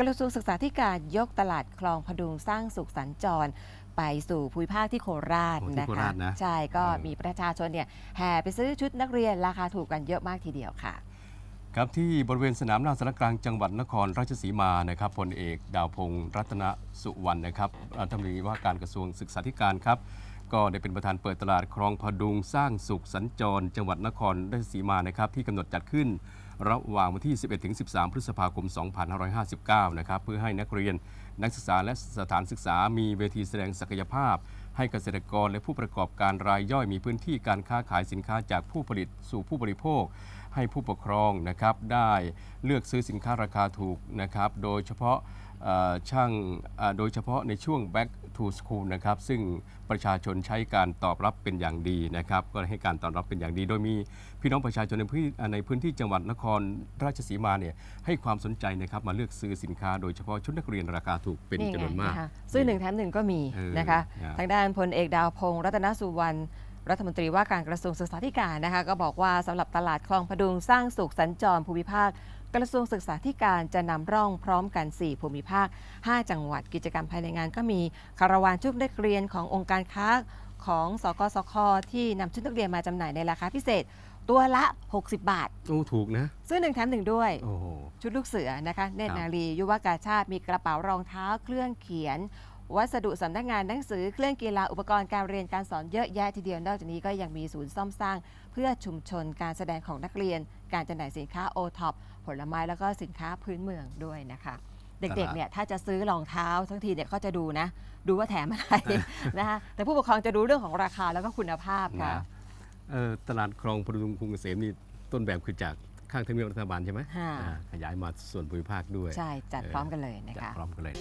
กระทรวงศึกษาธิการยกตลาดคลองพดุงสร้างสุขสัญจร ไปสู่ภูมิภาคที่โคราชโอ้ที่นะโคคะราชนะ ใช่ก็เออมีประชาชนเนี่ยแห่ไปซื้อชุดนักเรียนราคาถูกกันเยอะมากทีเดียวค่ะ ครับที่บริเวณสนามหน้าสารกลางจังหวัดนครราชสีมานะครับพลเอกดาวพงศ์รัตนสุวรรณนะครับรัฐมนตรีว่าการกระทรวงศึกษาธิการครับ ก็ได้เป็นประธานเปิดตลาดคลองพดุงสร้างสุขสัญจร จังหวัดนครราชสีมานะครับที่กำหนดจัดขึ้น ระหว่างวันที่ 11-13 พฤษภาคม 2559 นะครับเพื่อให้นักเรียนนักศึกษาและสถานศึกษามีเวทีแสดงศักยภาพ ให้เกษตรกรและผู้ประกอบการรายย่อยมีพื้นที่การค้าขายสินค้าจากผู้ผลิตสู่ผู้บริโภค ให้ผู้ปกครองนะครับได้เลือกซื้อสินค้าราคาถูกนะครับโดยเฉพาะ ช่างเอ่อโดยเฉพาะในช่วง back to school นะครับ ซึ่งประชาชนใช้การตอบรับเป็นอย่างดีนะครับ ก็ให้การตอบรับเป็นอย่างดี โดยมีพี่น้องประชาชนในพื้นที่ในพื้นที่จังหวัดนครราชสีมาเนี่ยให้ความสนใจนะครับมาเลือกซื้อสินค้า โดยเฉพาะชุดนักเรียนราคาถูกเป็นจำนวนมากไงะคะซื้อหนึ่งแถมหนึ่งก็มีเออนะคะครับทางด้านพลเอกดาวพงศ์รัตนสุวรรณรัฐมนตรีว่าการกระทรวงศึกษาธิการนะคะ ก็บอกว่าสำหรับตลาดคลองพดุงสร้างสุขสัญจรภูมิภาค กระทรวงศึกษาธิการจะนำร่องพร้อมกัน 4 ภูมิภาค 5 จังหวัดกิจกรรมภายในงานก็มีคาราวานชุดนักเรียนขององค์การค้าของสกสคที่นำชุดนักเรียนมาจำหน่ายในราคาพิเศษ ตัวละ 60 บาทโอ้ถูกนะ ซื้อหนึ่งแถมหนึ่งด้วยโอ้โหชุดลูกเสือนะคะ เนตรครับนารี ยุวกาชาติ มีกระเป๋ารองเท้าเครื่องเขียน วัสดุสำนักงานหนังสือเครื่องกีฬาอุปกรณ์การเรียนการสอนเยอะแยะทีเดียวนอกจากนี้ก็ยังมีศูนย์ซ่อมสร้าง เพื่อชุมชนการแสดงของนักเรียน การจำหน่ายสินค้าโอท็อปผลไม้แล้วก็สินค้าพื้นเมืองด้วยนะคะเด็กๆ เนี่ยถ้าจะซื้อรองเท้าทั้งทีเนี่ยเขาจะดูนะ ดูว่าแถมอะไรนะคะแต่ผู้ปกครองจะดูเรื่องของราคาแล้วก็คุณภาพค่ะตลาดคลองพดุงกรุงเกษมนี่ต้นแบบคือจาก ข้างทำเนียบรัฐบาลใช่ไหมค่ะ อ่าขยายมาส่วนภูมิภาคด้วยใช่จัดพร้อมกันเลยนะจัดคะ พร้อมกันเลย